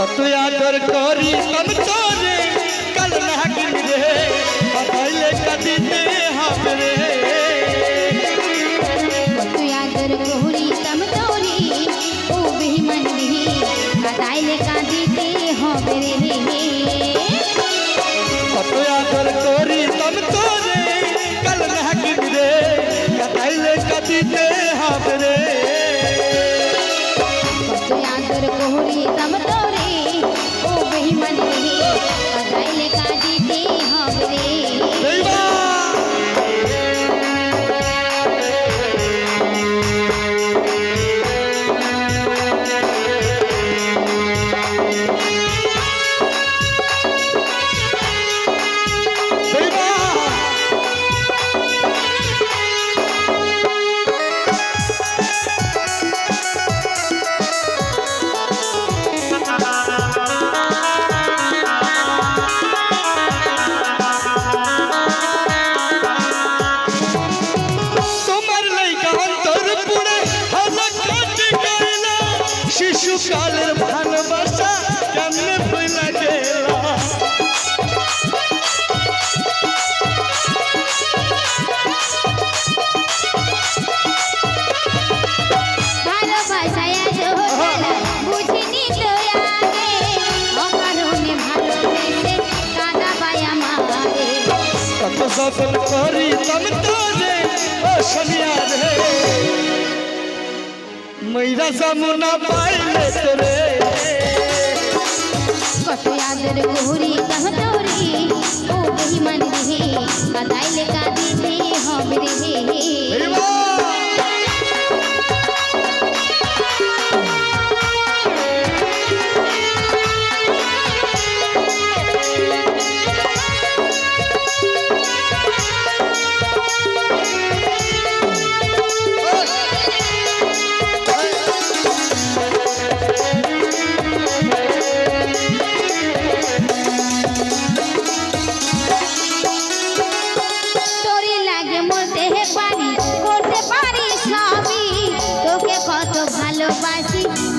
तू आदर करी संसारे कल ना गिरे पहले कदी ने हमरे। तू आदर कोहरी तम तोरी ओ भी मन भी बताइले कादी ते हमरे तू आदर कोहरी तम तोरे कल ना गिरे बताइले कदी ते हमरे। तू आदर कोहरी तम तोरी রে শিশুকালের ভালোবাসা কেমনে ভুলা গেলা ভালোবাসায় জোড়া বুঝিনি তো আগে অকারণে ভালোবেসে কাদা পায় আমারে কত সফল করি তম তোরে ও সনিয়া রে ময়রা সামনা পাইলে তোরে। কত আদর করি Bye-bye.